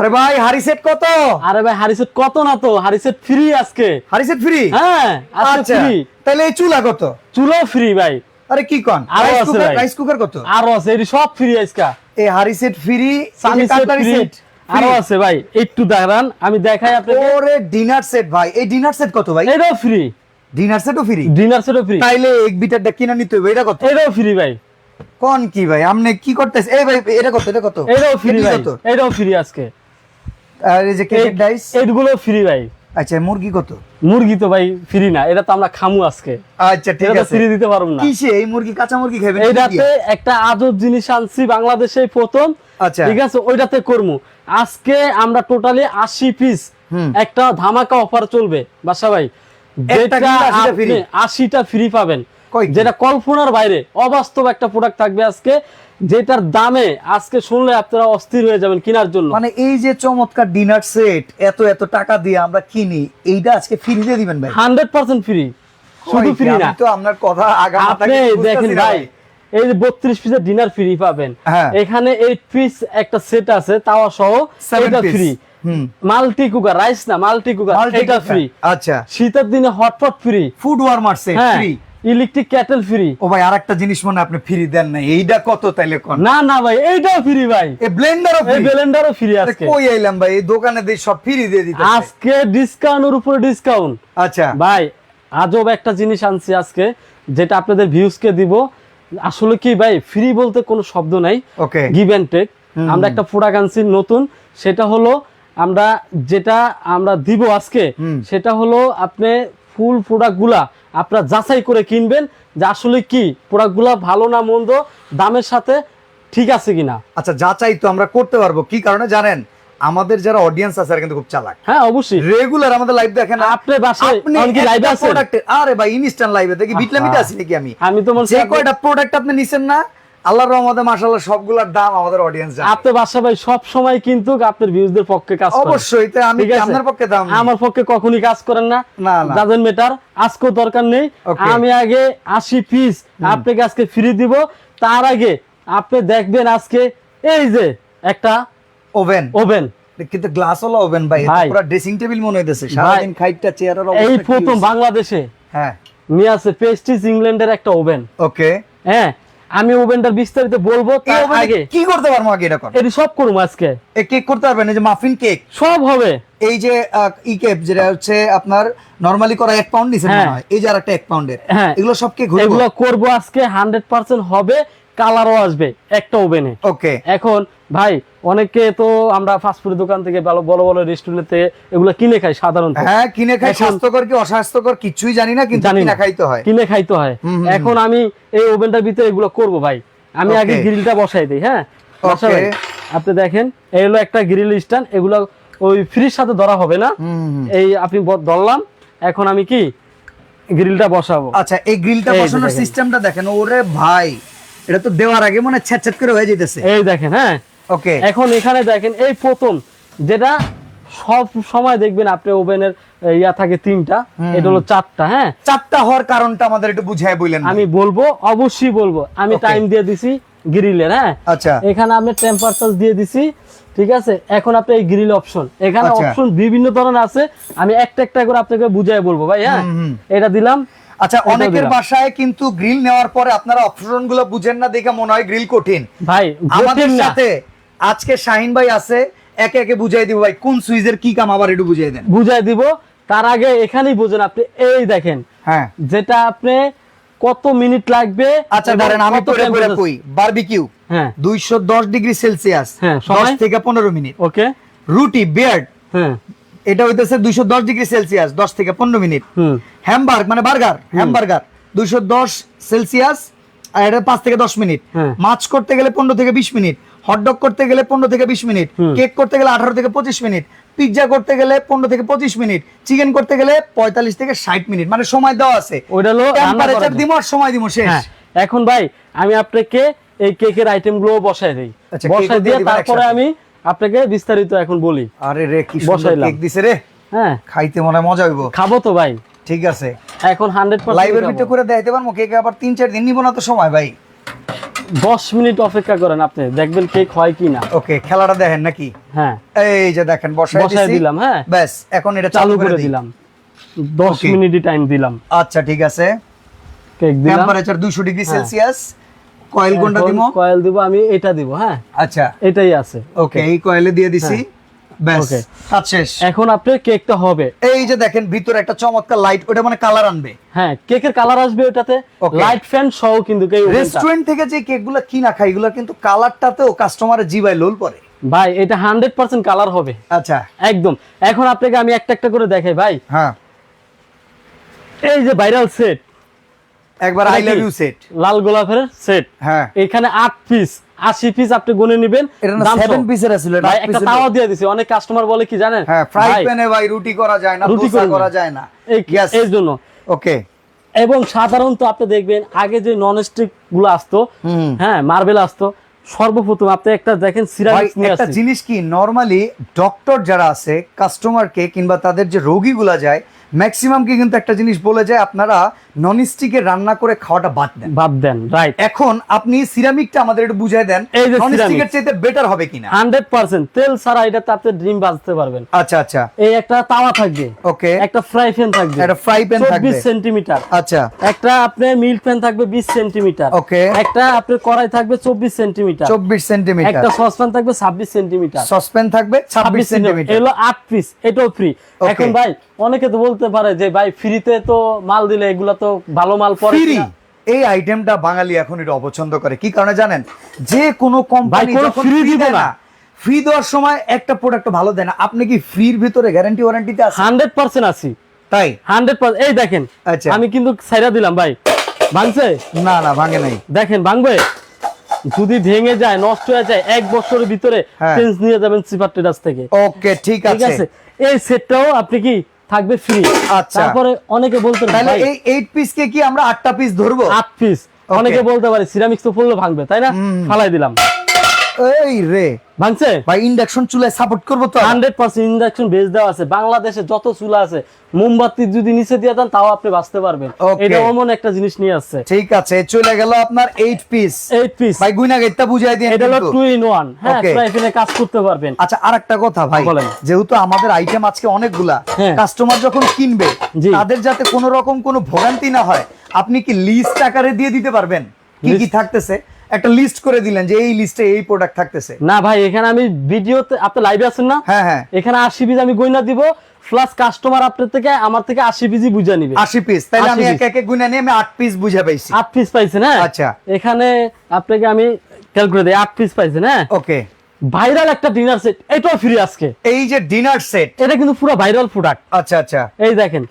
আরে ভাই কত? আরে ভাই হারিসেট কত না তো? হারিসেট ফ্রি আজকে। ফ্রি হ্যাঁ আজকে আচ্ছা ফ্রি তাহলে এই চুলা কত? চুলো ফ্রি ভাই। আরে কি কন? রাইস কুকার ভাই। রাইস কুকার কত? আরও আছে সব ফ্রি আজকা। এই ফ্রি সেট আরও আছে ভাই। একটু দাঁড়ান আমি দেখাই আপনাকে। ওরে ডিনার সেট ভাই। এই ডিনার সেট কত ভাই? এটাও ফ্রি ডিনার সেটও ফ্রি ডিনার সেটও ফ্রি তাইলে এক বিটারটা কিনা নিতে হবে এটা কত? এটাও ফ্রি ভাই। কোন কি ভাই? আপনি কি করতেছে? এই ভাই এটা কত এটা কত? এটাও ফ্রি ভাই। এটাও ফ্রি আজকে। আর এই যে কেকের ডাইস এইগুলো ফ্রি ভাই। আচ্ছা মুরগি কত? মুরগি তো ভাই ফ্রি না এটা তো আমরা খামু আজকে। আচ্ছা ঠিক আছে। ফ্রি দিতে পারব না। কিসে? এই মুরগি কাঁচা মুরগি খাবেন এইটাতে একটা আজব জিনিস আনছি বাংলাদেশে প্রথম। আচ্ছা। ঠিক আছে ওইটাতে করমু। আজকে আমরা টোটালি আশি পিস একটা ধামাকা অফার চলবে। বাসা ভাই যেটা 80টা আশিটা ফ্রি পাবেন? যেটা কল্পনার বাইরে অবাস্তব একটা প্রোডাক্ট থাকবে আজকে যেটার দামে আজকে শুনলে আপনারা অস্থির হয়ে যাবেন কেনার জন্য। মানে এই যে চমৎকার ডিনার সেট এত এত টাকা দিয়ে আমরা কিনি এইটা আজকে ফ্রি দিয়ে দিবেন ভাই? হান্ড্রেড পার্সেন্ট ফ্রি শুধু ফ্রি না। তো আপনার কথা আগা আপনি দেখেন ভাই। এই যে বত্রিশ পিসের ডিনার ফ্রি পাবেন। হ্যাঁ। এখানে এইট পিস একটা সেট আছে তাওয়া সহ এটা ফ্রি হুম। মাল্টি কুকার রাইস না মাল্টি কুকার এটা ফ্রি আচ্ছা। শীতের দিনে hotpot free food warmer set free electric kettle free ও ভাই আরেকটা জিনিস মনে আপনি ফ্রি দেন না এইটা কত তাইলে কোন? না না ভাই এইটাও ফ্রি ভাই। এই ব্লেন্ডারও এই ফ্রি ব্লেন্ডারও ফ্রি আজকে। কই আইলাম ভাই এই দোকানে দিয়ে সব ফ্রি দিয়ে দিতে আজকে ডিসকাউন্টের উপরে ডিসকাউন্ট আচ্ছা। ভাই আজব একটা জিনিস আনছি আজকে যেটা আপনাদের ভিউজকে দিব। আসলে কি ভাই ফ্রি বলতে কোনো শব্দ নাই। ওকে গিভ অ্যান্ড টেক আমরা একটা প্রোডাক্ট আনছি নতুন সেটা হলো আমরা যেটা আমরা দিব আজকে সেটা হলো আপনি ফুল প্রোডাক্টগুলা আপনারা যাচাই করে কিনবেন যে আসলে কি প্রোডাক্টগুলো ভালো না মন্দ দামের সাথে ঠিক আছে কিনা। আচ্ছা যাচাই তো আমরা করতে পারব। কি কারণে? জানেন আমাদের যারা অডিয়েন্স আছে কিন্তু খুব চালাক। হ্যাঁ অবশ্যই। রেগুলার আমাদের লাইভ দেখেন আপনি বাসায় আপনি লাইভে আছেন? আরে ভাই ইনস্ট্যান্ট লাইভে দেখি বিটলামিতে আছি নাকি আমি? আমি তো বলছি যে কয়টা প্রোডাক্ট আপনি নিছেন না? আল্লাহর রহমতে মাশাআল্লাহ সবগুলোর দাম আমাদের অডিয়েন্স জানে। আপনার বাসা ভাই সব সময় কিন্তু আপনার ভিউজদের পক্ষে কাজ করে। অবশ্যই তো আমি? আপনার পক্ষে দাম? আমার পক্ষে কখনই কাজ করেন না। না, না। ডাজেন্ট মেটার আজকেও দরকার নেই। আমি আগে আশি পিস আপনাকে আজকে ফ্রি দিব। তার আগে আপনি দেখবেন আজকে এই যে একটা ওভেন ওভেন কিন্তু গ্লাস হলো ওভেন ভাই। পুরো ড্রেসিং টেবিল মনে হইতেছে। সারাদিন খাইটটা চেয়ারের অবস্থা এই প্রথম বাংলাদেশে হ্যাঁ। নিয়ে আছে পেস্টিস ইংল্যান্ডের একটা ওভেন ওকে হ্যাঁ আমি ওভেনটার বিস্তারিত বলব তার আগে। কি করতে পারব আগে এটা এটি সব করব আজকে। এই কেক করতে পারবেন এই যে মাফিন কেক সব হবে। এই যে ই কেক যেটা হচ্ছে আপনার নরমালি করা এক পাউন্ড নিছেন হ্যাঁ। মনে হয়। এই যে আরেকটা এক পাউন্ডের হ্যাঁ। এগুলো সব কেক এগুলো করব আজকে হান্ড্রেড পার্সেন্ট হবে। কালারও আসবে একটা ওভেনে। ওকে। এখন ভাই অনেকে তো আমরা ফাস্টফুডের দোকান থেকে ভালো বড় বড় রেস্টুরেন্ট এগুলো কিনে খাই সাধারণত। হ্যাঁ কিনে খাই স্বাস্থ্যকর কি অস্বাস্থ্যকর কিছুই জানি না কিন্তু। কিনা খাইতে হয়। কিনে খাইতে হয়। এখন আমি এই ওভেনটার ভিতরে এগুলো করব ভাই। আমি আগে. গ্রিলটা বসাই দিই হ্যাঁ? আপনি দেখেন এই হলো একটা গ্রিল স্ট্যান্ড এগুলো ওই ফ্রির সাথে ধরা হবে না। এই আপনি ধরলাম এখন আমি কি? গ্রিলটা বসাবো। আচ্ছা এই গ্রিলটা বসানোর। সিস্টেমটা দেখেন ওরে ভাই। এটা তো দেওয়ার আগে মনে ছ্যাট ছ্যাট করে হয়ে যেতেছে এই দেখেন হ্যাঁ? ওকে। এখন এখানে দেখেন এই প্রথম যেটা সব সময় দেখবেন আপনি ওভেনের ইয়া থাকে তিনটা এটা হলো চারটা হ্যাঁ? চারটা হওয়ার কারণটা আমাদের একটু বুঝায় বললেন আমি বলব অবশ্যই বলব। আমি টাইম দিয়ে দিছি গ্রিলের হ্যাঁ? আচ্ছা। এখানে আপনি টেম্পারেচার দিয়ে দিছি ঠিক আছে? এখন আপনি এই গ্রিল অপশন এখানে আচ্ছা। অপশন বিভিন্ন ধরনের আছে। আমি একটা একটা করে আপনাকে বুঝাই বলব ভাই হ্যাঁ। এটা দিলাম আচ্ছা অনেকের বাসায় কিন্তু গ্রিল নেওয়ার পরে আপনারা অপশনগুলো বুঝেন না দেখে মনে হয় গ্রিল কঠিন। ভাই আমাদের সাথে আজকে শাহিন ভাই আছে একে একে বুঝাই দিব ভাই কোন সুইচের কি কাম আবার একটু বুঝিয়ে দেন। বুঝাই দিব। তার আগে এখানেই বুঝেন আপনি এই দেখেন হ্যাঁ। যেটা আপনি কত মিনিট লাগবে আচ্ছা ধরেন আমি কত করে কই বারবিকিউ। হ্যাঁ। 210 ডিগ্রি সেলসিয়াস হ্যাঁ, 10 সময়? থেকে 15 মিনিট। ওকে। রুটি বিয়ার্ড হ্যাঁ। এটা হইতেছে 210 ডিগ্রি সেলসিয়াস 10 থেকে 15 মিনিট। হ্যামবার্গ মানে বার্গার হ্যামবার্গার 210 সেলসিয়াস আর এটা 5 থেকে 10 মিনিট। হ্যাঁ। মাছ করতে গেলে 15 থেকে 20 মিনিট হটডগ করতে গেলে 15 থেকে 20 মিনিট কেক করতে গেলে 18 থেকে 25 মিনিট পিৎজা করতে গেলে 15 থেকে 25 মিনিট চিকেন করতে গেলে 45 থেকে 60 মিনিট মানে সময় দেওয়া আছে। ওইটা হলো টেম্পারেচার দিমো আর সময় দিমো শেষ। হ্যাঁ। এখন ভাই আমি আপনাকে এই কেকের আইটেমগুলো বসাই দিই। দিয়ে দিয়ে তারপরে আমি আপনাকে বিস্তারিত এখন বলি। আরে রে কি সুন্দর। কেক দিছে রে। হ্যাঁ। খাইতে মনে হয় মজা হইব। খাব তো ভাই। ঠিক আছে। এখন হান্ড্রেড লাইভের ভিডিও করে দেখাইতে পারব কেক আবার তিন চার দিন নিব না তো সময় ভাই। দশ মিনিট অপেক্ষা করেন আপনি দেখবেন কেক হয় কি না ওকে খেলাটা দেখেন নাকি? হ্যাঁ। এই যে দেখেন বসায় দিছি। দিলাম হ্যাঁ। ব্যাস এখন এটা চালু করে দিলাম। দশ Okay. মিনিটই টাইম দিলাম। আচ্ছা ঠিক আছে। কেক দিলাম। টেম্পারেচার 200 ডিগ্রি হ্যাঁ। সেলসিয়াস কয়েল কোনটা দিব? কয়েল দিব আমি এটা দিব হ্যাঁ? আচ্ছা। এটাই আছে। ওকে এই কয়েলে দিয়ে দিছি। শেষ। এখন আপনার কেকটা হবে। এই যে দেখেন ভিতরে একটা চমৎকার লাইট ওটা মানে কালার আনবে। হ্যাঁ কেকের কালার আসবে ওটাতে। লাইট ফ্যান সহ কিন্তু। রেস্টুরেন্ট থেকে যে কেকগুলো কিনা খাই এগুলো কিন্তু কালারটাতেও কাস্টমারের জিবায় লোল পড়ে। ভাই এটা হান্ড্রেড পার্সেন্ট কালার হবে। আচ্ছা। একদম। এখন আপনাকে আমি একটা একটা করে দেখাই ভাই। হ্যাঁ। এই যে ভাইরাল সেট একবার আই লাভ ইউ সেট লাল গোলাপের সেট হ্যাঁ। এখানে আট পিস আশি পিস আপনি গুনে নেবেন। এটা না দাম সেভেন পিসের আছিল এটা ভাই একটা তাওয়া দিয়ে দিছি অনেক কাস্টমার বলে কি জানেন? হ্যাঁ ফ্রাই প্যানে ভাই রুটি করা যায় না দোসা করা যায় না। এই. জন্য। ওকে এবং সাধারণত আপনি দেখবেন আগে যে নন স্টিকগুলো আসতো হ্যাঁ মার্বেল আসতো সর্বপ্রথম আপনি একটা দেখেন সিরামিক্স নিয়ে একটা জিনিস কি নরমালি ডক্টর যারা আছে কাস্টমারকে কিংবা তাদের যে রোগীগুলা যায় ম্যাক্সিমামকে কিন্তু একটা জিনিস বলে যায় আপনারা নন স্টিকে রান্না করে খাওয়াটা বাদ দেন। বাদ দেন রাইট এখন আপনি সিরামিকটা আমাদের একটু বুঝাই দেন এই যে নন স্টিকের ceramic। চাইতে বেটার হবে কিনা? হান্ড্রেড পার্সেন্ট তেল ছাড়া এটাতে আপনি ড্রিম বাজতে পারবেন। আচ্ছা আচ্ছা। এই একটা তাওয়া থাকবে ওকে। একটা ফ্রাই প্যান থাকবে একটা fry pan থাকবে। চব্বিশ সেন্টিমিটার আচ্ছা। একটা মিল্ক প্যান থাকবে বিশ সেন্টিমিটার Okay. একটা আপনার কড়াই থাকবে চব্বিশ সেন্টিমিটার চব্বিশ সেন্টিমিটার একটা সসপ্যান থাকবে ছাব্বিশ সেন্টিমিটার সসপেন থাকবে ছাব্বিশ সেন্টিমিটার এগুলো আট পিস এটাও ফ্রি এখন ভাই অনেকে তো বলতে পারে যে ভাই ফ্রিতে তো মাল দিলে এগুলা তো ভালো মাল পরে ফ্রি এই আইটেমটা বাঙালি এখন এটা অপছন্দ করে। কি কারণে জানেন? যে কোনো কোম্পানি ফ্রি দিব না। ফ্রি দেওয়ার সময় একটা প্রোডাক্ট ভালো দেয় না। আপনি কি ফ্রির ভিতরে গ্যারান্টি ওয়ারেন্টিতে আছে হান্ড্রেড পার্সেন্ট আছি। তাই? হান্ড্রেড পার্সেন্ট এই দেখেন আচ্ছা। আমি কিন্তু সাইরা দিলাম ভাই। ভাঙছে? না না ভাঙে নাই। দেখেন ভাঙবে? যদি ভেঙে যায় নষ্ট হয়ে যায় এক বছরের ভিতরে হ্যাঁ। চেঞ্জ নিয়ে যাবেন সিপার ট্রেডার্স থেকে। ওকে ঠিক আছে। এই সেটটাও আপনি কি থাকবে ফ্রি আচ্ছা। তারপরে অনেকে বলতে তাহলে এই এইট পিস কে কি আমরা আটটা পিস ধরবো? আট পিস অনেকে বলতে পারে সিরামিক্স তো ফুললে ভাঙবে। তাই না? ফালাই দিলাম। এই রে। ভাঙছে? ভাই ইন্ডাকশন চুলায় সাপোর্ট করব তো? হান্ড্রেড পার্সেন্ট ইন্ডাকশন বেস দেওয়া আছে। বাংলাদেশে যত চুলা আছে মোমবাতি যদি নিচে দিয়ে দেন তাও আপনি বাঁচতে পারবেন। এটা এমন একটা জিনিস নিয়ে আসছে। ঠিক আছে চলে গেল আপনার এইট পিস এইট পিস ভাই গুইনা গেটটা বুঝাই দিয়ে এটা হলো টু ইন ওয়ান হ্যাঁ Okay. ফ্রাই প্যানে কাজ করতে পারবেন। আচ্ছা আর একটা কথা ভাই বলেন। যেহেতু আমাদের আইটেম আজকে অনেকগুলা হ্যাঁ। কাস্টমার যখন কিনবে। তাদের যাতে কোনো রকম কোনো ভোগান্তি না হয় আপনি কি লিস্ট আকারে দিয়ে দিতে পারবেন? কি কি থাকতেছে? একটা লিস্ট করে দিলেন যে এই লিস্টে এই প্রোডাক্ট থাকতেছে। না ভাই এখানে আমি ভিডিওতে আপনি লাইভে আছেন না? হ্যাঁ হ্যাঁ। এখানে আশি পিস আমি গয়না দিব প্লাস কাস্টমার আপনার থেকে আমার থেকে আশি পিসই বুঝে নিবে। আশি পিস তাহলে আমি এক এক গুণা নিয়ে আমি আট পিস বুঝে পাইছি। আট পিস পাইছেন হ্যাঁ? আচ্ছা। এখানে আপনাকে আমি ক্যালকুলেট দিই আট পিস পাইছেন হ্যাঁ? ওকে ভাইরাল একটা ডিনার সেট এটাও ফ্রি আজকে। এই যে ডিনার সেট এটা কিন্তু পুরো ভাইরাল প্রোডাক্ট আচ্ছা আচ্ছা। এই দেখেন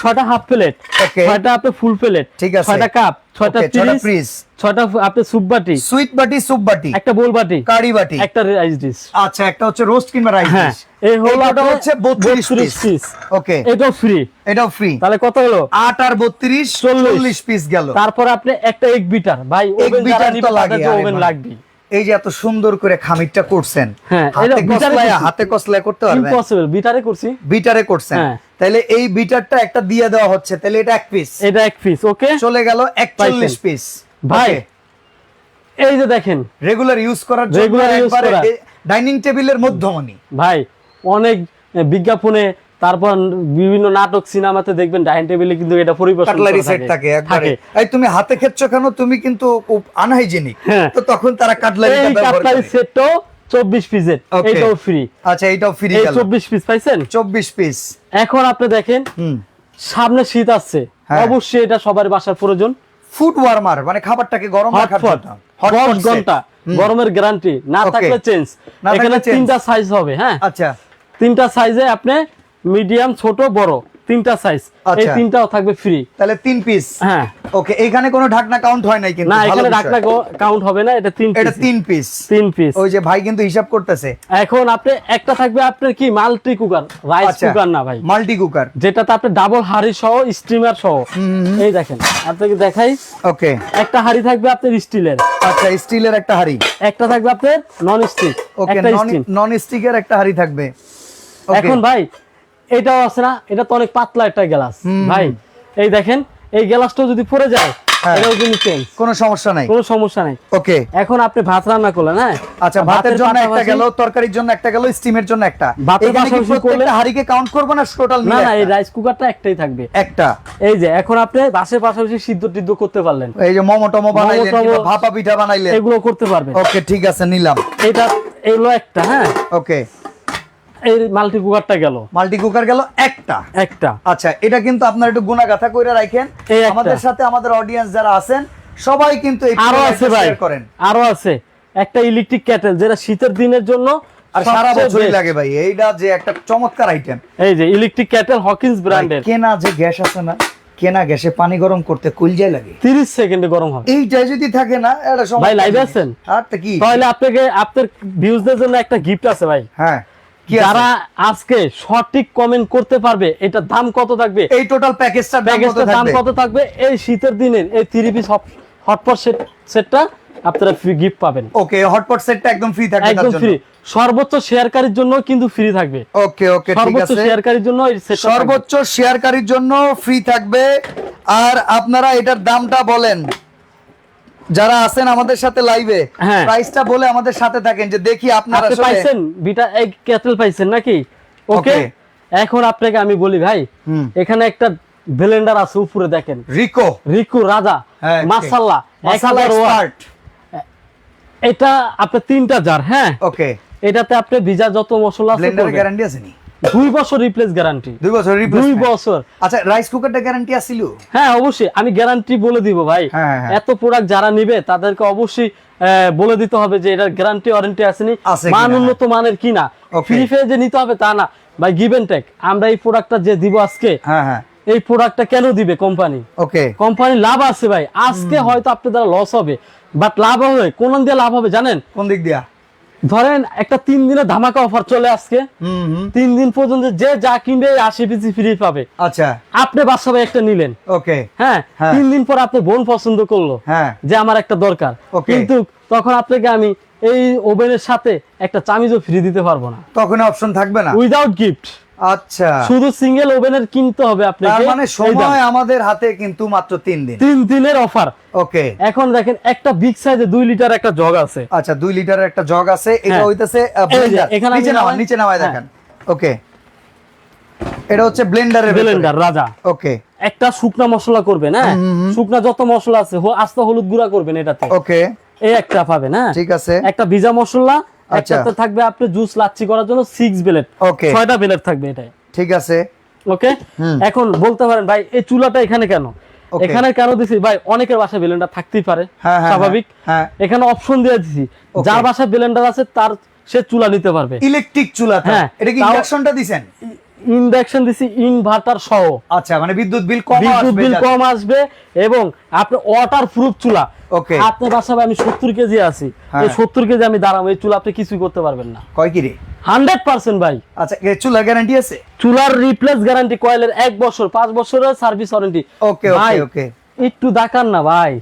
ছয়টা হাফ প্লেট Okay. ছয়টা আপনি ফুল প্লেট ঠিক আছে। ছয়টা কাপ ছয়টা Okay, ছয়টা পিস ছয়টা আপনি সুপ বাটি সুইট বাটি সুপ বাটি। একটা বোল বাটি কারি বাটি। একটা রাইস ডিশ আচ্ছা একটা হচ্ছে রোস্ট কিংবা রাইস হ্যাঁ এই হলো এটা হচ্ছে 32 পিস পিস ওকে এটাও ফ্রি এটাও ফ্রি তাহলে কত হলো? আট আর বত্রিশ চল্লিশ। চল্লিশ পিস গেল। তারপর আপনি একটা এগ বিটার ভাই এক ওভেন বিটার তো লাগে ওভেন লাগবে এই যে এত সুন্দর করে খামিরটা করছেন হ্যাঁ, হাতে কসলায় করতে পারবেন? ইম্পসিবল বিটারে করছি। বিটারে করছেন। হ্যাঁ। তাহলে এই বিটারটা একটা দিয়ে দেওয়া হচ্ছে তাহলে এটা এক পিস এটা এক পিস ওকে চলে গেল একচল্লিশ পাইছেন। পিস ভাই এই যে দেখেন। রেগুলার ইউজ করার জন্য Regular use একবারে করা। ডাইনিং টেবিলের মধ্যমণি। ভাই অনেক বিজ্ঞাপনে তারপর বিভিন্ন নাটক সিনেমাতে দেখবেন ডাইনিং টেবিলে কিন্তু এটা পরিবেশন কাটলারি সেট থাকে একবারে। এই তুমি হাতে খেচ্ছ কেন? তুমি কিন্তু খুব আনহাইজেনিক হ্যাঁ। তো তখন তারা কাটলারি কাটলারি সেটটাও চব্বিশ পিসের এটাও ফ্রি আচ্ছা এটাও ফ্রি চব্বিশ পিস পাইছেন? চব্বিশ পিস এখন আপনি দেখেন সামনে শীত আসছে। হ্যাঁ। অবশ্যই এটা সবার বাসার প্রয়োজন। ফুড ওয়ার্মার মানে খাবারটাকে গরম রাখার জন্য। Pot ঘণ্টা। গরমের গ্যারান্টি না. থাকলে চেঞ্জ এখানে তিনটা সাইজ হবে হ্যাঁ? আচ্ছা। তিনটা সাইজে আপনি মিডিয়াম ছোট বড় তিনটা সাইজ এই আচ্ছা। তিনটাও থাকবে ফ্রি তাহলে তিন পিস হ্যাঁ। ওকে এখানে কোনো ঢাকনা কাউন্ট হয় নাই কিন্তু না এখানে ঢাকনা কাউন্ট হবে না এটা তিন এটা তিন পিস তিন পিস ওই যে ভাই কিন্তু হিসাব করতেছে। এখন আপনি একটা থাকবে আপনার কি মাল্টি কুকার রাইস কুকার না ভাই? মাল্টি কুকার যেটাতে আপনি ডাবল হাড়ি সহ স্টিমার সহ। এই দেখেন আপনাকে দেখাই। ওকে একটা হাড়ি থাকবে আপনার স্টিলের আচ্ছা স্টিলের একটা হাড়ি। একটা থাকবে আপনার নন স্টিক ওকে নন স্টিকের একটা হাড়ি থাকবে। এখন ভাই এটাও আছে না এটা তো অনেক পাতলা একটা গ্লাস। ভাই এই দেখেন এই গ্লাসটা যদি পড়ে যায় হ্যাঁ। এটাও কিন্তু চেঞ্জ কোনো সমস্যা নাই। কোনো সমস্যা নাই। ওকে। এখন আপনি ভাত রান্না করলেন হ্যাঁ? আচ্ছা ভাতের জন্য একটা গেল তরকারির জন্য একটা গেল স্টিমের জন্য একটা। ভাতের পাশাপাশি করলে- হাড়িকে কাউন্ট করব না টোটাল না না এই রাইস কুকারটা একটাই থাকবে। একটা। এই যে এখন আপনি বাসের পাশাপাশি সিদ্ধ টিদ্ধ করতে পারলেন। এই যে মোমো টমো বানাইলেন কিংবা ভাপা পিঠা বানাইলেন। এগুলো করতে পারবেন। ওকে ঠিক আছে নিলাম। এটা এগুলো একটা হ্যাঁ? ওকে। এই মাল্টি কুকারটা গেল। মাল্টি কুকার গেল একটা। একটা। আচ্ছা এটা কিন্তু আপনার একটু গুণাগাথা করে রাখেন আমাদের সাথে আমাদের অডিয়েন্স যারা আছেন সবাই কিন্তু আরও আছে ভাই করেন। আরও আছে। একটা ইলেকট্রিক ক্যাটেল যেটা শীতের দিনের জন্য আর সারা বছরই লাগে ভাই এইটা যে একটা চমৎকার আইটেম এই যে ইলেকট্রিক হকিন্স ব্র্যান্ডের কেনা যে গ্যাস আছে না কেনা গ্যাসে পানি গরম করতে লাগে। 30 সেকেন্ডে গরম হবে এইটা যদি থাকে না এটা সমস্যা ভাই, live আছেন? আর কি? তাহলে আপনাকে আপনার ভিউজদের জন্য একটা গিফট আছে ভাই। হ্যাঁ। যারা আজকে সঠিক কমেন্ট করতে পারবে এটার দাম কত থাকবে? এই টোটাল প্যাকেজটা কত দাম কত থাকবে? এই শীতের দিনের এই থ্রি পিস হটপট সেট সেটটা আপনারা ফ্রি গিফট পাবেন। ওকে হটপট সেটটা একদম ফ্রি থাকবে একদম জন্য। ফ্রি সর্বোচ্চ শেয়ারকারীর জন্য কিন্তু ফ্রি থাকবে। ওকে ওকে ঠিক সর্বোচ্চ আছে। শেয়ারকারীর জন্য। সর্বোচ্চ শেয়ারকারীর জন্য ফ্রি থাকবে। আর আপনারা এটার দামটা বলেন। যারা আছেন আমাদের সাথে লাইভে হ্যাঁ। প্রাইসটা বলে আমাদের সাথে থাকেন যে দেখি আপনারা আসলে পাইছেন? বিটা এক কেটেল পাইছেন নাকি? ওকে এখন আপনাকে আমি বলি ভাই এখানে একটা ব্লেন্ডার আছে উপরে দেখেন। রিকো। রিকো রাজা। হ্যাঁ, okay. মাসাল্লাহ মাসালা এক্সপার্ট এটা আপনার তিনটা জার হ্যাঁ? ওকে এটাতে আপনি ভিজা যত মশলা আছে ব্লেন্ডারের গ্যারান্টি আছে নি? দুই বছর রিপ্লেস গ্যারান্টি দুই বছর দুই বছর। আচ্ছা রাইস কুকারটা গ্যারান্টি আছিল হ্যাঁ অবশ্যই। আমি গ্যারান্টি বলে দিব ভাই। হ্যাঁ, হ্যাঁ। এত প্রোডাক্ট যারা নিবে তাদেরকে অবশ্যই বলে দিতে হবে যে এটার গ্যারান্টি ওয়ারেন্টি আসেনি। মান উন্নত মানের কিনা. ফ্রি যে নিতে হবে তা না। ভাই গিভ এন্ড টেক আমরা এই প্রোডাক্টটা যে দিব আজকে হ্যাঁ হ্যাঁ। এই প্রোডাক্টটা কেন দিবে কোম্পানি ওকে কোম্পানি লাভ আছে ভাই। আজকে হয়তো আপনার দ্বারা লস হবে। বাট লাভ হবে। কোন দিয়ে লাভ হবে জানেন? কোন দিক দিয়া? ধরেন একটা তিন দিনের ধামাকা অফার চলে আজকে। তিন দিন পর্যন্ত যে যা কিনবে আশি পিসি ফ্রি পাবে। আচ্ছা। আপনি বাসা একটা নিলেন। ওকে। হ্যাঁ হ্যাঁ। তিন দিন পর আপনি বোন পছন্দ করল। হ্যাঁ। যে আমার একটা দরকার। কিন্তু তখন আপনাকে আমি এই ওভেনের সাথে একটা চামিজও ফ্রি দিতে পারব না। তখন অপশন থাকবে না। উইদাউট গিফট আচ্ছা। শুধু সিঙ্গেল ওভেনের কিনতে হবে তার মানে সময় আমাদের হাতে কিন্তু মাত্র দিন। দিনের অফার ওকে। এখন দেখেন একটা বিগ সাইজে দুই লিটার একটা জগ আছে। আচ্ছা দুই লিটারের একটা জগ আছে। এটা হ্যাঁ। হইতেছে। এখানে নিচে নামাই- নিচে নামায় হ্যাঁ। দেখেন। ওকে। এটা হচ্ছে ব্লেন্ডারের ব্লেন্ডার রাজা। ওকে। একটা শুকনা মশলা করবেন হ্যাঁ? শুকনা যত মশলা আছে হো- আস্তে হলুদ গুঁড়া করবেন এটাতে। ওকে। এই একটা পাবেন হ্যাঁ? ঠিক আছে। একটা ভিজা মশলা। একটাতে থাকবে আপনি জুস লাচ্ছি করার জন্য সিক্স ব্লেড ওকে ছয়টা ব্লেড থাকবে এটাই। ঠিক আছে। ওকে এখন বলতে পারেন ভাই এই চুলাটা এখানে কেন? এখানে কেন দিছি? ভাই অনেকের বাসায় ব্লেন্ডার থাকতেই পারে হ্যাঁ, হ্যাঁ, স্বাভাবিক। হ্যাঁ। এখানে অপশন দিয়ে দিছি। যার বাসায় ব্লেন্ডার আছে তার সে চুলা নিতে পারবে। ইলেকট্রিক চুলা হ্যাঁ, এটা কি ইন্ডাকশনটা দিছেন? ইন্ডাকশন দিছি ইনভার্টার সহ। আচ্ছা মানে বিদ্যুৎ বিল কম বিদ্যুৎ বিল কম আসবে এবং আপনি ওয়াটার প্রুফ চুলা। ওকে আপনার বাসা ভাই আমি সত্তর কেজি আছি। হ্যাঁ। এই সত্তর কেজি আমি দাঁড়াবো এই চুলা আপনি কিছুই করতে পারবেন না। কয় কি রে? হান্ড্রেড পার্সেন্ট ভাই। আচ্ছা চুলা গ্যারান্টি আছে? চুলার রিপ্লেস গ্যারান্টি কয়েলের এক বছর পাঁচ বছরের service warranty okay okay okay. একটু দেখান না ভাই।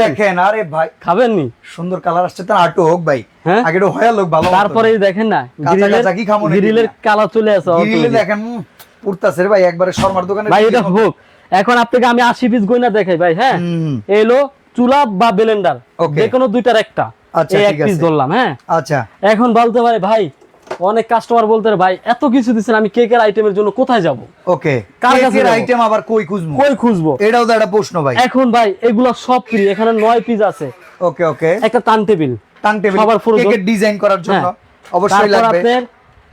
দেখেন আরে ভাই। খাবেন নি সুন্দর কালার আসছে তার আটো হোক ভাই। হ্যাঁ? আগে হয়া লোক ভালো তারপরে দেখেন না গ্রিলের চলে আসে গিরিলে। দেখেন পুরতাছে ভাই একবারে শর্মার দোকানে ভাই এটা হোক। এখন আপনাকে আমি আশি পিস গয়না দেখাই ভাই হ্যাঁ? এলো চুলা বা ব্লেন্ডার যে কোনো দুইটার একটা। আচ্ছা, এক পিস ধরলাম হ্যাঁ? আচ্ছা। এখন বলতে পারে ভাই অনেক কাস্টমার বলতে ভাই এত কিছু দিচ্ছেন আমি কেকের আইটেমের জন্য কোথায় যাব? ওকে কেকের? আইটেম আবার কই খুঁজবো? কই খুঁজবো? এটাও তো একটা প্রশ্ন ভাই। এখন ভাই এগুলো সব ফ্রি এখানে নয় পিস আছে। ওকে ওকে। একটা টান টেবিল। টাং টেবিল সবার। কেকের ডিজাইন করার জন্য। হ্যাঁ। অবশ্যই লাগবে। আপনার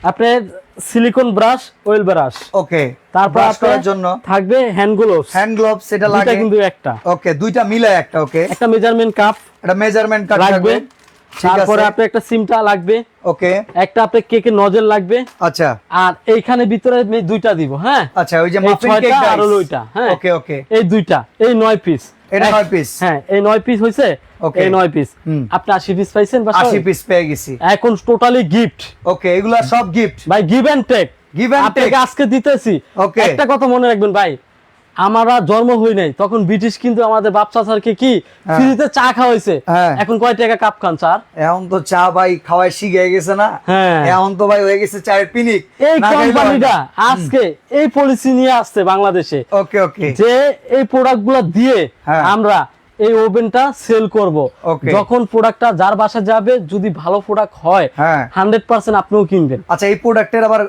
আপনার silicone brush oil brush okay. তারপর আপনার জন্য। থাকবে হ্যান্ড গ্লোভস হ্যান্ড গ্লোভস এটা লাগে। কিন্তু একটা। ওকে দুইটা মিলে একটা ওকে। একটা মেজারমেন্ট কাপ এটা মেজারমেন্ট কাট লাগবে। তারপরে আছে। আপনার একটা সিমটা লাগবে। ওকে। একটা আপনার কেকের নজল লাগবে। আচ্ছা। আর এইখানে ভিতরে আমি দুইটা দিব হ্যাঁ? আচ্ছা ওই যে মাফিন কেক আর ওইটা, হ্যাঁ। ওকে ওকে। এই দুইটা এই নয় পিস এটা নয় piece? হ্যাঁ এই নয় পিস Okay. এই নয় পিস। আপনি আশি পিস পাইছেন বা 80 পিস পেয়ে গেছি। এখন টোটালি গিফট ওকে এগুলা সব গিফট ভাই give and take Give and আপনাকে আজকে দিতেছি। Okay. একটা কথা মনে রাখবেন ভাই আমরা জন্ম হই নাই তখন ব্রিটিশ কিন্তু আমাদের বাপ স্যারকে কি হ্যাঁ। ফ্রিতে চা খাওয়াইছে হ্যাঁ। এখন কয় টাকা কাপ খান স্যার এখন তো চা ভাই খাওয়াই শিখে গেছে না হ্যাঁ। এখন তো ভাই হয়ে গেছে চায়ের পিনিক এই কোম্পানিটা আজকে এই পলিসি নিয়ে আসছে বাংলাদেশে ওকে ওকে যে এই প্রোডাক্ট দিয়ে। আমরা এই ওভেনটা সেল করব। যখন প্রোডাক্টটা যার বাসা যাবে যদি ভালো প্রোডাক্ট হয় হ্যাঁ। হান্ড্রেড পার্সেন্ট আপনিও কিনবেন। আচ্ছা এই প্রোডাক্টের আবার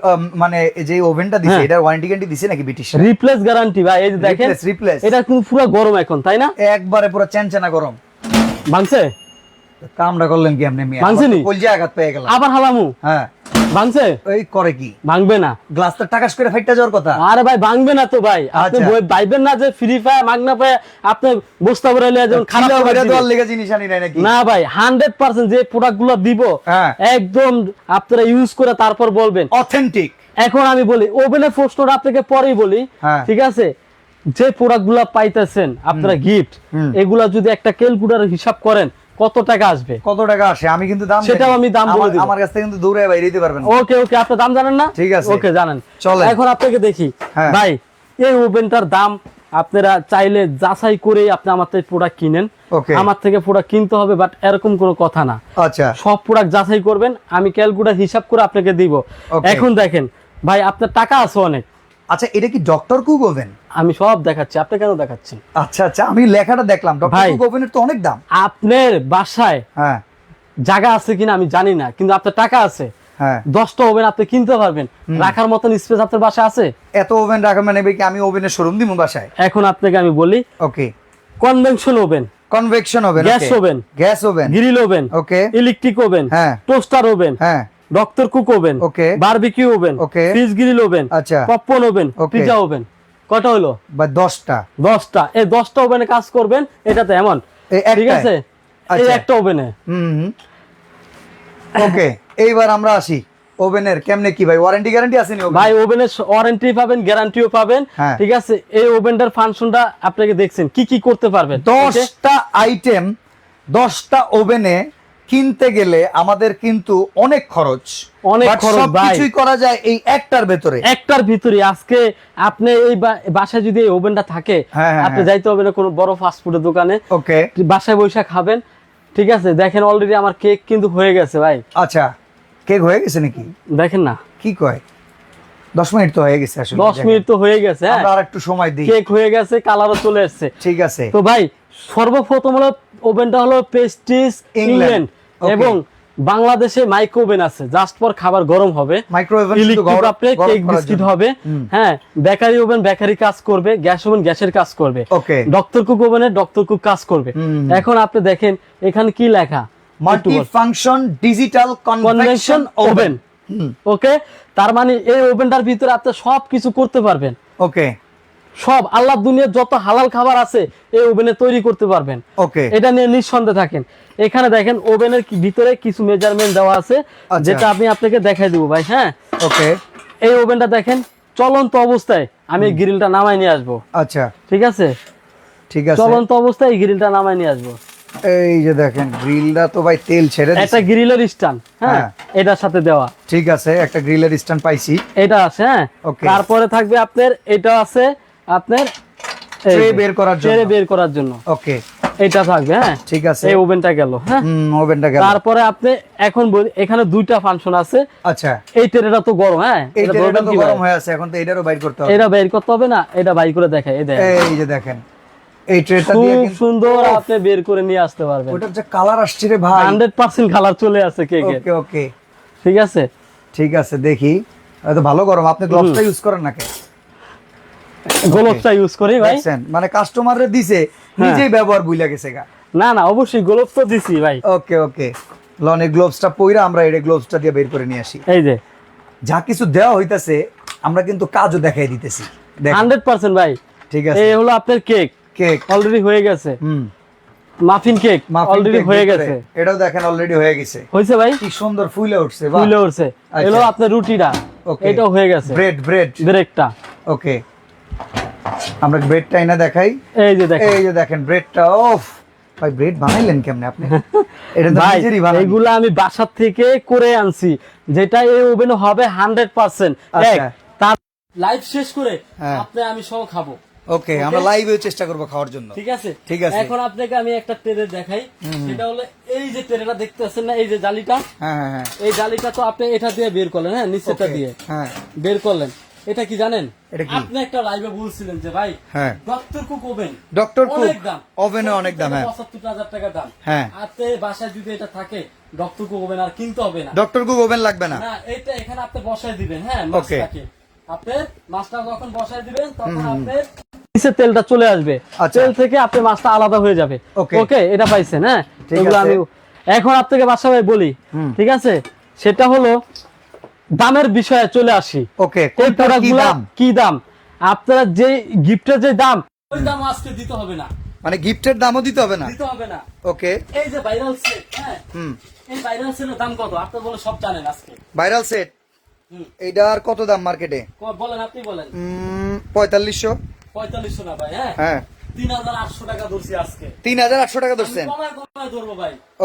মানে যে ওভেনটা দিছে হ্যাঁ। এটার ওয়ারেন্টি গ্যারান্টি দিছে নাকি ব্রিটিশ রিপ্লেস গ্যারান্টি ভাই এই যে দেখেন replace। এটা কিন্তু পুরো গরম এখন তাই না? একবারে পুরো চ্যানচানা গরম। ভাঙছে? কামটা করলেন কি আপনি মিয়া? ভাঙছেনি? কলজা আঘাত পেয়ে গেলাম। আবার হালামু? হ্যাঁ। ভাঙছে? এই করে কি? ভাঙবে না। গ্লাসটা টাকাস করে ফাইটটা যাওয়ার কথা? আরে ভাই ভাঙবে না তো ভাই। আপনি আচ্ছা। বই- ভাইবেন না যে ফ্রি ফায়ার মাগনা পায় আপনি বস্তা ভরে লিয়ে যেমন খারাপ করে দেওয়ার লেগে জিনিস আনি নাই নাকি? না ভাই হান্ড্রেড পার্সেন্ট যে প্রোডাক্টগুলো দিব হ্যাঁ। একদম আপনারা ইউজ করে তারপর বলবেন। অথেন্টিক এখন আমি বলি ওভেনের প্রশ্নটা আপনাকে পরেই বলি হ্যাঁ। ঠিক আছে? যে প্রোডাক্টগুলা পাইতেছেন আপনারা গিফট এগুলা যদি একটা ক্যালকুলেটর হিসাব করেন কত টাকা আসবে? কত টাকা আসে? আমি কিন্তু দাম সেটাও আমি দাম বলে দিব। আমার কাছ থেকে কিন্তু দৌড়ে বাইরে দিতে পারবেন ওকে ওকে আপনার দাম জানেন না? ঠিক আছে। ওকে জানেন। চলেন। এখন আপনাকে দেখি। হ্যাঁ। ভাই এই ওভেনটার দাম আপনারা চাইলে যাচাই করে আপনি আমার থেকে প্রোডাক্ট কিনেন। আমার থেকে প্রোডাক্ট কিনতে হবে বাট এরকম কোনো কথা না। আচ্ছা। সব প্রোডাক্ট যাচাই করবেন আমি ক্যালকুলেটর হিসাব করে আপনাকে দিব। এখন দেখেন ভাই আপনার টাকা আছে অনেক। আচ্ছা এটা কি ডক্টর কুক ওভেন আমি সব দেখাচ্ছি। আপনি কেন দেখাচ্ছেন? আচ্ছা আচ্ছা আমি লেখাটা দেখলাম। ডক্টর। কুক তো অনেক দাম। আপনার বাসায় হ্যাঁ। জায়গা আছে কিনা আমি জানি না কিন্তু আপনার টাকা আছে। হ্যাঁ। দশটা ওভেন আপনি কিনতে পারবেন। রাখার মতন স্পেস আপনার বাসায় আছে? এত ওভেন রাখা মানে কি আমি ওভেনের শোরুম দিব বাসায়? এখন আপনাকে আমি বলি okay convention oven convection oven gas oven gas oven grill oven okay electric oven হ্যাঁ। টোস্টার ওভেন হ্যাঁ। Doctor cook oven Okay. Barbecue oven Okay. Fish grill oven আচ্ছা। Popcorn oven. পিজা ওভেন কটা হলো বা দশটা। দশটা। এই দশটা ওভেনে কাজ করবেন এটাতে এমন। ঠিক আছে? এই আচ্ছা। একটা ওভেনে। হুম। ওকে এইবার আমরা আসি। ওভেনের কেমনে কি ভাই? ওয়ারেন্টি গ্যারান্টি আছে নি ভাই ওভেনের ওয়ারেন্টি পাবেন গ্যারান্টিও পাবেন। হ্যাঁ। ঠিক আছে? এই ওভেনটার ফাংশনটা আপনাকে দেখছেন। কি কি করতে পারবেন? দশটা আইটেম দশটা ওভেনে কিনতে গেলে আমাদের কিন্তু অনেক খরচ। অনেক খরচ। সবকিছুই করা যায় এই একটার ভেতরে। একটার ভিতরে। আজকে আপনি এই বাসায় যদি এই ওভেনটা থাকে হ্যাঁ, হ্যাঁ, আপনি হ্যাঁ। যাইতে হবে না কোনো বড় ফাস্ট ফুডের দোকানে। ওকে বাসায় বসে খাবেন। ঠিক আছে দেখেন অলরেডি আমার কেক কিন্তু হয়ে গেছে ভাই। আচ্ছা কেক হয়ে গেছে নাকি? দেখেন না। কি কয়? দশ মিনিট তো হয়ে গেছে আসলে দশ মিনিট তো হয়ে গেছে আর একটু সময় দিই। কেক হয়ে গেছে কালারও চলে এসছে। ঠিক আছে। তো ভাই সর্বপ্রথম হলো ওভেনটা হলো পেস্টিস ইংল্যান্ড। এবং বাংলাদেশে মাইক্রো ওভেন আছে। জাস্ট পর খাবার গরম হবে। আপনি কেক বিস্কিট হবে। হ্যাঁ বেকারি ওভেন বেকারি কাজ করবে। গ্যাস ওভেন গ্যাসের কাজ করবে। ওকে ডক্টর কুক ওভেনে ডক্টর কুক কাজ করবে। এখন আপনি দেখেন এখানে কি লেখা? Multi function digital convention convection oven okay তার মানে এই ওভেনটার ভিতরে আপনি সব কিছু করতে পারবেন। ওকে সব আল্লাহ দুনিয়ার যত হালাল খাবার আছে এই ওভেনে তৈরি করতে পারবেন। ওকে। এটা নিয়ে নিঃসন্দেহে থাকেন। এখানে দেখেন ওভেনের ভিতরে কিছু মেজারমেন্ট দেওয়া আছে আচ্ছা। যেটা আমি আপনাকে দেখাই দেবো ভাই হ্যাঁ? ওকে। এই ওভেনটা দেখেন চলন্ত অবস্থায় আমি গ্রিলটা নামাই নিয়ে আসব। আচ্ছা। ঠিক আছে? ঠিক আছে। চলন্ত অবস্থায় এই গ্রিলটা নামাই নিয়ে আসব। এই যে দেখেন গ্রিলটা তো ভাই তেল ছেড়ে একটা গ্রিলের স্ট্যান্ড হ্যাঁ? হ্যাঁ। এটার সাথে দেওয়া। ঠিক আছে একটা গ্রিলের স্ট্যান্ড পাইছি। এটা আছে হ্যাঁ. তারপরে থাকবে আপনার এটা আছে আপনার যে, বের করার জন্য। tray বের করার জন্য। ওকে এটা থাকবে হ্যাঁ? ঠিক আছে। এই ওভেনটা গেল হ্যাঁ? হুম ওভেনটা গেল। তারপরে আপনি এখন এখানে দুইটা ফাংশন আছে। আচ্ছা। এই ট্রেটা তো গরম হ্যাঁ? এই এটা ট্রেটা তো গরম হয়ে আছে এখন তো এটারও বাইর করতে হবে। এটা বের করতে হবে না এটা বাই করে দেখায় এই দেখেন। এই যে দেখেন এই ট্রেটা দিয়ে খুব সুন্দর আপনি বের করে নিয়ে আসতে পারবেন। ওটার যে কালার আসছে রে ভাই। হান্ড্রেড পার্সেন্ট কালার চলে আসে কেকের ওকে ওকে ঠিক আছে? ঠিক আছে দেখি। হয়তো ভালো গরম আপনি গ্লোভসটা ইউজ করেন না কেন গোলপটা ইউজ করি ভাই। মানে কাস্টমাররে দিছে নিজেই ব্যবহার বুইলা গেছে গা। না না অবশ্যই গোলপ তো দিছি ভাই। ওকে ওকে লনের গ্লোভসটা পইরা আমরা এই গ্লোভসটা দিয়ে বের করে নিয়ে আসি। এই যে। যা কিছু দেওয়া হইতাছে আমরা কিন্তু কাজও দেখাই দিতেছি। দেখ হান্ড্রেড পার্সেন্ট ভাই। ঠিক আছে। এই হলো আপনার কেক। কেক। অলরেডি হয়ে গেছে। হুম। মাফিন কেক অলরেডি হয়ে গেছে। এটাও দেখেন অলরেডি হয়ে গেছে। হয়েছে ভাই? কি সুন্দর ফুলে উঠছে ফুলে উঠছে। আচ্ছা। এলো আপনার রুটিটা. এটাও হয়ে গেছে। ব্রেড ব্রেড ব্রেকটা ওকে আমরা ব্রেডটা এনে দেখাই। এই যে দেখেন। এই যে দেখেন ব্রেডটা ওফ! ভাই ব্রেড বানাইলেন কেমনে আপনি? এটা তো নিজেরই বানানো। এগুলো আমি বাসার থেকে করে আনছি। যেটা এই ওভেনে হবে হান্ড্রেড পার্সেন্ট আচ্ছা। তার লাইভ শেষ করে হ্যাঁ। আপনি আমি সহ খাব। ওকে আমরা লাইভেও চেষ্টা করব খাওয়ার জন্য। ঠিক আছে? ঠিক আছে। এখন আপনাকে আমি একটা ট্রেনে দেখাই। সেটা হলো এই যে ট্রেনটা দেখতে পাচ্ছেন না এই যে জালিটা? হ্যাঁ হ্যাঁ হ্যাঁ। এই জালিটা তো আপনি এটা দিয়ে বের করলেন হ্যাঁ নিচেটা দিয়ে। হ্যাঁ। বের করলেন। এটা কি জানেন? আপনি একটা লাইভে বলছিলেন যে ভাই হ্যাঁ। Doctor cook oven doctor cook অনেক দাম। ওভেনে অনেক দাম হ্যাঁ। টাকা দাম। হ্যাঁ। আপনি বাসায় যদি এটা থাকে ডক্টর কুক ওভেন আর কিনতে হবে না। ডক্টর কুক ওভেন লাগবে না। না এটা এখানে আপনি বসায় দিবেন হ্যাঁ. মাছটাকে। আপনি মাছটা যখন বসায় দিবেন তখন আপনি নিচে তেলটা চলে আসবে। আচ্ছা। তেল থেকে আপনি মাছটা আলাদা হয়ে যাবে. ওকে এটা পাইছেন হ্যাঁ? ঠিক এগুলো আছে। আমি এখন আপনাকে বাসা ভাই বলি হুম। ঠিক আছে? সেটা হলো দামের বিষয়ে চলে আসি। ওকে এই কোনটার কি প্রোডাক্টগুলো দাম? কি দাম? আপনারা যে গিফটের যে দাম ওই দাম আজকে দিতে হবে না। মানে গিফটের দামও দিতে হবে না? দিতে হবে না। ওকে। এই যে ভাইরাল সেট হ্যাঁ? হুম। এই ভাইরাল সেটের দাম কত? আপনি বলে সব জানেন আজকে। ভাইরাল সেট হুম। এইটার কত দাম মার্কেটে বলেন আপনি বলেন। পঁয়তাল্লিশশো। পঁয়তাল্লিশশো না ভাই হ্যাঁ? হ্যাঁ। তিন হাজার আটশো টাকা ধরছেন?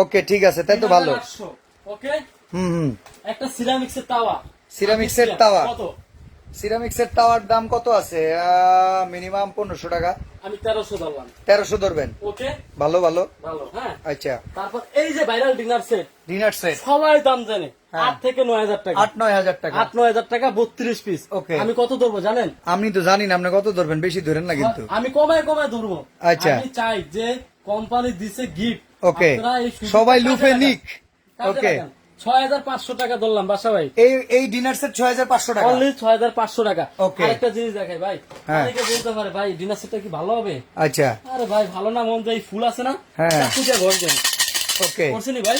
ওকে ঠিক আছে তাই তো ভালো। ওকে? হুম হুম। একটা সিরামিক্সের তাওয়া সিরামিক্সের তাওয়া। কত? সিরামিক্সের টাওয়ার দাম কত আছে? মিনিমাম পনেরোশো টাকা। আমি তেরোশো ধরলাম। তেরোশো ধরবেন? ওকে? ভালো ভালো। ভালো হ্যাঁ। আচ্ছা। তারপর এই যে viral dinner set. Dinner set. সবাই দাম জানে। হ্যাঁ। আট থেকে নয় হাজার টাকা। আট নয় হাজার টাকা। আট নয় হাজার টাকা বত্রিশ পিস Okay. আমি কত ধরবো জানেন? আপনি তো জানি না আপনি কত ধরবেন? বেশি ধরেন না কিন্তু। আমি কমায় কমায় ধরবো। আচ্ছা। আমি চাই যে কোম্পানি দিছে গিফট ওকে। সবাই লুফে নিক। ওকে। ছয় হাজার পাঁচশো টাকা ধরলাম বাসা ভাই। এই এই ডিনার সেট ছয় হাজার পাঁচশো টাকা। অনলি ছয় হাজার পাঁচশো টাকা। আরেকটা জিনিস দেখাই ভাই। অনেকে বলতে পারে ভাই ডিনার সেটটা কি ভালো হবে? আচ্ছা। আরে ভাই ভালো না মন এই ফুল আছে না? হ্যাঁ। ঘর দেন। ওকে করছেনি ভাই?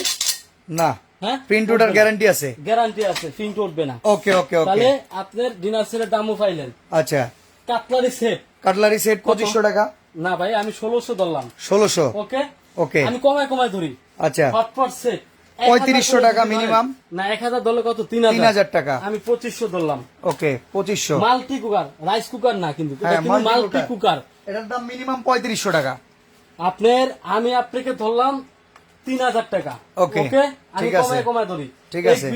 না। হ্যাঁ? প্রিন্ট ওটার গ্যারান্টি আছে। গ্যারান্টি আছে প্রিন্ট উঠবে না। ওকে ওকে ওকে তাহলে আপনার ডিনার সেটের দামও পাইলেন। আচ্ছা। কাটলারি সেট কাটলারি সেট পঁচিশশো টাকা। না ভাই আমি ষোলোশো ধরলাম। ষোলোশো। ওকে ওকে আমি কমায় কমায় ধরি। আচ্ছা। হটপট সেট 3500 টাকা minimum? না এক হাজার ধরলে কত? তিন হাজার। টাকা। আমি পঁচিশশো ধরলাম। ওকে পঁচিশশো। মাল্টি কুকার রাইস কুকার না কিন্তু হ্যাঁ, মাল্টি কুকার। এটার দাম মিনিমাম পঁয়ত্রিশশো টাকা। আপনার আমি আপনাকে ধরলাম তিন হাজার টাকা। Okay, আমি। কমায় কমায় ধরি। ঠিক আছে।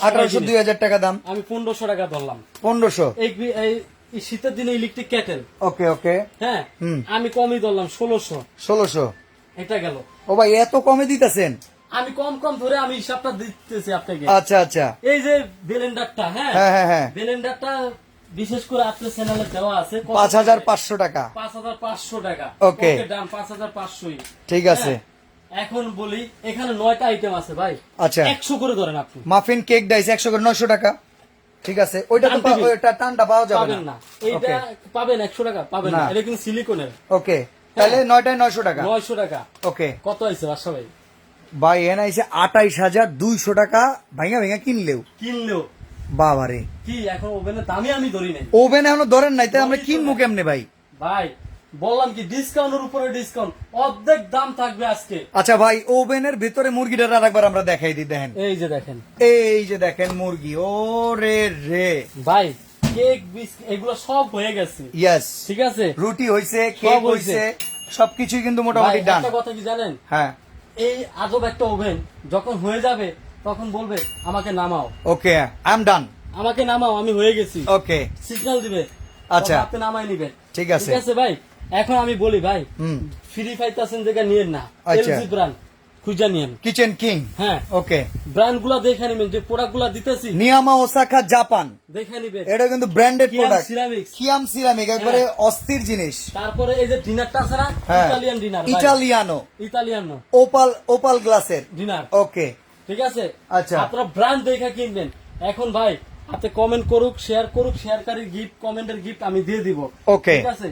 আঠারোশো দুই হাজার টাকা দাম। আমি পনেরোশো টাকা ধরলাম। পনেরোশো। এই শীতের দিনে ইলেকট্রিক ক্যাটেল। ওকে ওকে। হ্যাঁ আমি কমই ধরলাম ষোলোশো। ষোলোশো। এটা গেল। ও ভাই এত কমে দিতেছেন? আমি কম কম ধরে আমি হিসাবটা দিতেছি আপনাকে। আচ্ছা আচ্ছা। এই যে ব্লেন্ডারটা হ্যাঁ? হ্যাঁ হ্যাঁ হ্যাঁ। ব্লেন্ডারটা বিশেষ করে আপনার চ্যানেলে দেওয়া আছে পাঁচ হাজার পাঁচশো টাকা। পাঁচ হাজার পাঁচশো টাকা। Okay. দাম পাঁচ হাজার পাঁচশোই। ঠিক আছে। এখন বলি এখানে নয়টা আইটেম আছে ভাই। আচ্ছা। একশো করে ধরেন আপনি। মাফিন কেক ডাইস একশো করে নশো টাকা। ঠিক আছে। ওইটা তো। ওইটা টানটা পাওয়া যাবে না। এইটা পাবেন একশো টাকা পাবেন না। এটা কিন্তু সিলিকনের ওকে। তাহলে নয়টায় নয়শো টাকা। নয়শো টাকা। ওকে। কত আছে বাসা ভাই ভাই এন আইসে আঠাইশ হাজার দুইশো টাকা ভাইঙা ভেঙা কিনলেও। কিনলেও। বাবারে কি এখন ওভেনের দামই আমি ধরি নাই। ওভেন এখনও ধরেন নাই তাই আমরা কিনবো কেমনে ভাই? ভাই বললাম কি ডিসকাউন্টের উপরে ডিসকাউন্ট অর্ধেক দাম থাকবে আজকে। আচ্ছা ভাই ওভেনের ভিতরে মুরগিটা আর একবার আমরা দেখাই দিই দেখেন। এই যে দেখেন। এই যে দেখেন মুরগি ও রে রে। ভাই কেক বিস্কিট এগুলো সব হয়ে গেছে। ইয়েস ঠিক আছে? রুটি হইছে কেক হইছে। হইছে সবকিছুই কিন্তু মোটামুটি ডান একটা কথা কি জানেন? হ্যাঁ। এই আজব একটা ওভেন যখন হয়ে যাবে তখন বলবে আমাকে নামাও। ওকে আই এম ডান আমাকে নামাও আমি হয়ে গেছি। ওকে সিগন্যাল দিবে। আচ্ছা। আপনি নামাই নিবেন ঠিক আছে। ঠিক আছে ভাই? এখন আমি বলি ভাই ফ্রি পাইতেছেন জায়গা নিয়েন না। আচ্ছা। এলজি ব্র্যান্ড খুঁজা নিয়েন। কিচেন কিং হ্যাঁ। ওকে ব্র্যান্ডগুলা দেখে নিবেন যে প্রোডাক্টগুলা দিতেছি। নিয়ামা ওসাকা জাপান দেখে নিবেন। এটা কিন্তু ব্র্যান্ডেড প্রোডাক্ট সিরামিক্স কিয়াম সিরামিক একবারে অস্থির জিনিস। তারপরে এই যে ডিনারটা Italian dinner Italiano Italian opal opal গ্লাসের ডিনার ওকে ঠিক আছে? আচ্ছা। আপনারা ব্র্যান্ড দেখে কিনবেন। এখন ভাই আপনি কমেন্ট করুক শেয়ার করুক শেয়ারকারীর গিফট কমেন্টের গিফট আমি দিয়ে দিব। ওকে ঠিক আছে?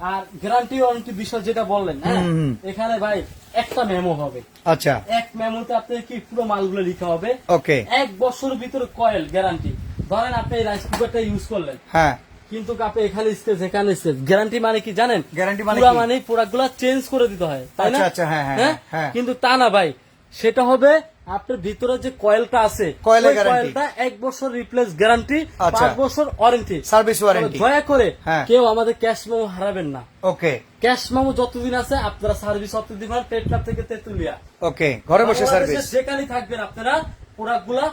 আর গ্যারান্টি ওয়ারেন্টি বিষয় যেটা বললেন হ্যাঁ। এখানে ভাই একটা মেমো হবে। আচ্ছা। এক মেমোতে আপনার কি পুরো মালগুলো লিখা হবে? ওকে। এক বছরের ভিতরে কয়েল গ্যারান্টি ধরেন আপনি রাইস কুকারটা ইউজ করলেন। হ্যাঁ। কিন্তু আপনি এখানে স্টেজ এখানে স্টেজ গ্যারান্টি মানে কি জানেন? গ্যারান্টি মানে পুরা? মানে প্রোডাক্টগুলা চেঞ্জ করে দিতে হয় তাই না? আচ্ছা, আচ্ছা, হ্যাঁ, হ্যাঁ, হ্যাঁ। কিন্তু তা না ভাই। সেটা হবে আপনার ভিতরে যে কয়েলটা আছে কয়েলটা এক বছর রিপ্লেস গ্যারান্টি আচ্ছা। পাঁচ বছর ওয়ারেন্টি সার্ভিস ওয়ারেন্টি দয়া করে হ্যাঁ। কেউ আমাদের ক্যাশ মেমো হারাবেন না। ওকে ক্যাশ মেমো যতদিন আছে আপনারা সার্ভিস অত দিবেন টেটলার থেকে তেতুলিয়া। ওকে ঘরে বসে সার্ভিস যেখানে থাকবেন আপনারা প্রোডাক্টগুলা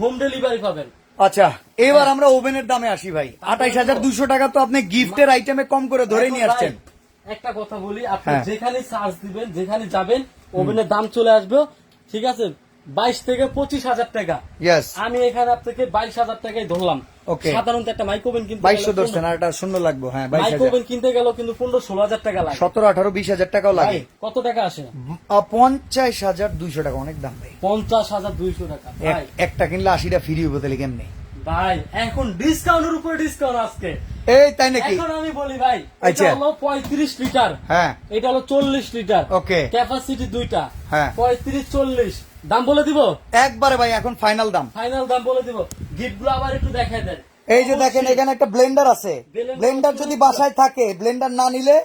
হোম ডেলিভারি পাবেন। আচ্ছা এবার আমরা ওভেনের দামে আসি ভাই। আঠাইশ হাজার দুশো টাকা তো আপনি গিফটের আইটেমে কম করে ধরে নিয়ে আসছেন। একটা কথা বলি আপনি হ্যাঁ। যেখানে চার্জ দিবেন যেখানে যাবেন ওভেনের দাম চলে আসবে ঠিক আছে? বাইশ থেকে পঁচিশ হাজার টাকা। আমি এখানে আপনাকে বাইশ হাজার টাকাই ধরলাম। সাধারণত একটা মাইক্রোভেন কিনতে বাইশশো ধরছেন আর এটা শূন্য লাগবো হ্যাঁ মাইক্রোভেন কিনতে গেলেও কিন্তু পনেরো ষোলো হাজার টাকা লাগে। সতেরো আঠারো বিশ হাজার টাকাও লাগে। কত টাকা আসে? পঞ্চাশ হাজার দুইশো টাকা অনেক দাম ভাই। পঞ্চাশ হাজার দুইশো টাকা একটা কিনলে আশিটা ফ্রি হইব তাহলে কেমনি? ভাই এখন ডিসকাউন্টের উপরে ডিসকাউন্ট আজকে। এই তাই নাকি? এখন আমি বলি ভাই আচ্ছা। এটা হলো পঁয়ত্রিশ লিটার। হ্যাঁ। এটা হলো চল্লিশ লিটার। ওকে। ক্যাপাসিটি দুইটা। হ্যাঁ। পঁয়ত্রিশ চল্লিশ। দাম বলে দিব? একবারে ভাই এখন ফাইনাল দাম। ফাইনাল দাম বলে দিব। গিফটগুলো আবার একটু দেখাই দেন। এই যে দেখেন এখানে একটা ব্লেন্ডার আছে। ব্লেন্ডার যদি বাসায় থাকে ব্লেন্ডার না নিলে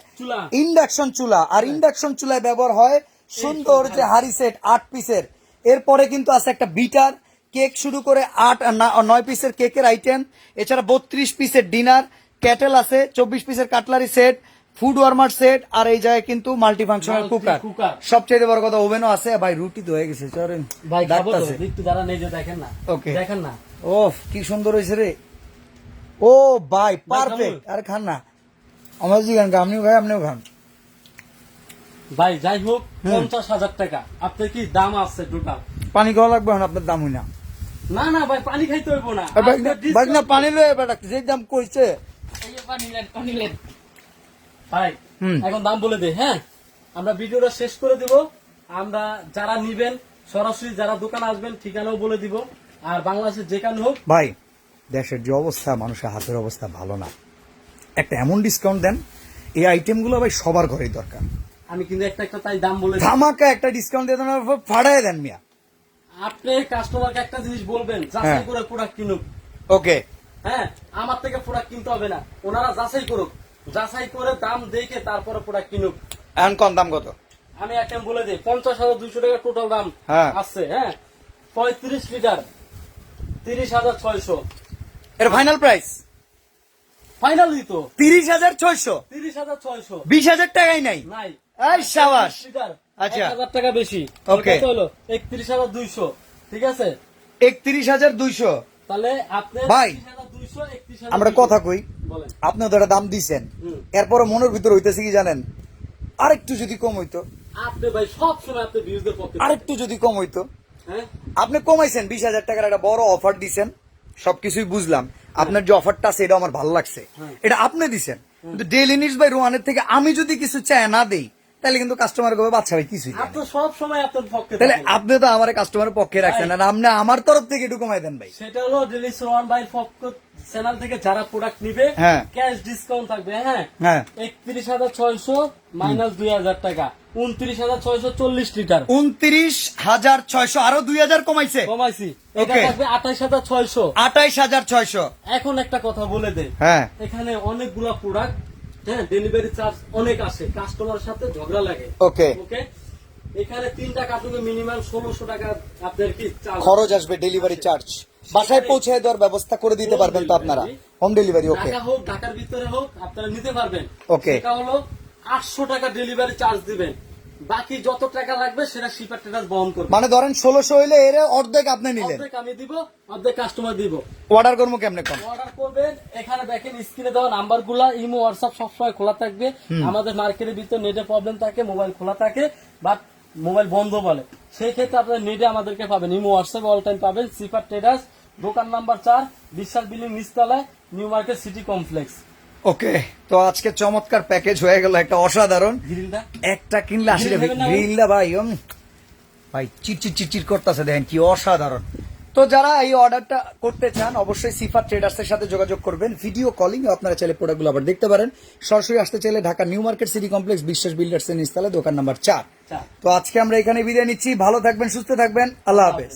ইন্ডাকশন চুলা। আর ইন্ডাকশন চুলায় ব্যবহার হয় সুন্দর যে হারি সেট আট পিসের এরপরে কিন্তু আছে একটা বিটার কেক শুরু করে আট নয় পিসের কেকের আইটেম এছাড়া বত্রিশ পিসের ডিনার ক্যাটেল আছে চব্বিশ পিসের cutlery set food warmer set আর এই জায়গায় কিন্তু মাল্টি ফাংশনাল কুকার সবচেয়ে বড় কথা ওভেনও আছে। ভাই রুটি তো হয়ে গেছে চলেন ভাই ডাকতাছে। একটু যারা নেই যে দেখেন না। Okay. দেখেন না। ও কি সুন্দর হয়েছে রে। ও ভাই পারফেক্ট? আরে খান না। আমার জি খান আপনিও খান আপনিও খান। ভাই যাই হোক পঞ্চাশ হাজার টাকা। আপনার কি দাম আছে টোটাল পানি খাওয়া লাগবে এখন আপনার দাম হই না। না না ভাই পানি খাইতে হইব না। ভাই ভাই পানি লয়ে বেটা যে দাম কইছে। ভাই এখন দাম বলে দে হ্যাঁ? আমরা ভিডিওটা শেষ করে দিব। আমরা যারা নিবেন সরাসরি যারা দোকানে আসবেন ঠিকানাও বলে দিব। আর বাংলাদেশের যেখানে হোক ভাই দেশের যে অবস্থা মানুষের হাতের অবস্থা ভালো না। একটা এমন ডিসকাউন্ট দেন এই আইটেমগুলো ভাই সবার ঘরেই দরকার। আমি কিন্তু একটা একটা তাই দাম বলে। ধামাকা একটা ডিসকাউন্ট দিয়ে দেন ফাড়াই দেন মিয়া। আপনি কাস্টমারকে একটা জিনিস বলবেন যাচাই হ্যাঁ। করে প্রোডাক্ট কিনুক। ওকে হ্যাঁ আমার থেকে প্রোডাক্ট কিনতে হবে না। ওনারা যাচাই করুক। যাচাই করে দাম দেখে তারপরে প্রোডাক্ট কিনুক। এখন কম দাম কত? আমি একটা বলে দিই পঞ্চাশ হাজার দুইশো টাকা টোটাল দাম হ্যাঁ। আছে হ্যাঁ? পঁয়ত্রিশ লিটার তিরিশ হাজার ছয়শো। এর ফাইনাল প্রাইস ফাইনালি তো। তিরিশ হাজার ছয়শো? তিরিশ হাজার ছয়শো। বিশ হাজার টাকাই নাই? নাই। এই সাবাস। আচ্ছা। হাজার টাকা বেশি. কত হলো একত্রিশ হাজার দুইশো। ঠিক আছে? একত্রিশ হাজার দুইশো। ভাই, আমরা কথা কই। আপনি তো একটা দাম দিছেন। এরপরে মনের ভিতর হইতেছে কি জানেন? আরেকটু যদি কম হইতো। আপনি ভাই সব সময় আপনি বিরুদ্ধে পক্ষে। আরেকটু যদি কম হইতো। হ্যাঁ? আপনি কমাইছেন বিশ হাজার টাকার একটা বড় অফার দিছেন। সবকিছুই বুঝলাম। আপনার যে অফারটা আছে এটা আমার ভালো লাগছে। হ্যাঁ। এটা আপনি দিছেন। কিন্তু ডেইলি নিউজ বাই রোহানের থেকে আমি যদি কিছু চাই না দেই তাহলে কিন্তু কাস্টমার কবে বাচ্চা ভাই কিছুই আপনি সব সময় আপনার পক্ষে তাহলে আপনি তো আমার কাস্টমারের পক্ষে রাখছেন আর আপনি আমার তরফ থেকে একটু কমাই দেন ভাই। সেটা হলো বাই পক্ষ চ্যানেল থেকে যারা প্রোডাক্ট নিবে। ক্যাশ ডিসকাউন্ট থাকবে হ্যাঁ? হ্যাঁ। একত্রিশ হাজার ছয়শো মাইনাস দুই হাজার টাকা উনত্রিশ হাজার ছয়শো চল্লিশ লিটার উনত্রিশ হাজার ছয়শো আরও দুই হাজার কমাইছে। কমাইছি। এটা থাকবে আঠাইশ হাজার ছয়শো। আঠাইশ হাজার ছয়শো। এখন একটা কথা বলে দে। হ্যাঁ। এখানে অনেকগুলা প্রোডাক্ট হ্যাঁ ডেলিভারি চার্জ অনেক আসে। কাস্টমার সাথে ঝগড়া লাগে। ওকে ওকে এখানে তিনটা কার্টুনে মিনিমাম ষোলোশো টাকা আপনার কি খরচ আসবে ডেলিভারি চার্জ বাসায় পৌঁছে দেওয়ার ব্যবস্থা করে দিতে পারবেন তো আপনারা। হোম ডেলিভারি ওকে ঢাকা হোক ঢাকার ভিতরে হোক আপনারা নিতে পারবেন। ওকে এটা হলো আটশো টাকা ডেলিভারি চার্জ দিবেন। বাকি যত টাকা লাগবে সেটা শিপার টেটাস বহন করবে। মানে ধরেন ষোলোশো হইলে এর অর্ধেক আপনি নিলেন। অর্ধেক আমি দিব অর্ধেক কাস্টমার দিব। অর্ডার করব কেমনে কম অর্ডার করবেন এখানে দেখেন স্ক্রিনে দেওয়া নাম্বারগুলা ইমো হোয়াটসঅ্যাপ সবসময় খোলা থাকবে। আমাদের মার্কেটের ভিতরে নেটে প্রবলেম থাকে মোবাইল খোলা থাকে বাট মোবাইল বন্ধ বলে। সেই ক্ষেত্রে আপনার নেটে আমাদেরকে পাবেন। ইমো হোয়াটসঅ্যাপ অল টাইম পাবেন। সিপার ট্রেডার্স দোকান নাম্বার চার বিশ্বাস বিল্ডিং নিচতলায় new market city complex. Okay তো আজকে চমৎকার প্যাকেজ হয়ে গেল একটা অসাধারণ। একটা কিনলে নেবেন না ভাই? গ্রিলটা ভাই ভাই চিরচির করতেছে দেখেন কি অসাধারণ। তো যারা এই অর্ডারটা করতে চান অবশ্যই সিফার ট্রেডার্স এর সাথে যোগাযোগ করবেন। ভিডিও কলিং আপনারা চাইলে প্রোডাক্টগুলো আবার দেখতে পারেন। সরাসরি আসতে চাইলে Dhaka new market city complex Biswas builders এর নিচতলায় দোকান নাম্বার চার। তো আজকে আমরা এখানে বিদায় নিচ্ছি। ভালো থাকবেন সুস্থ থাকবেন। আল্লাহ হাফেজ।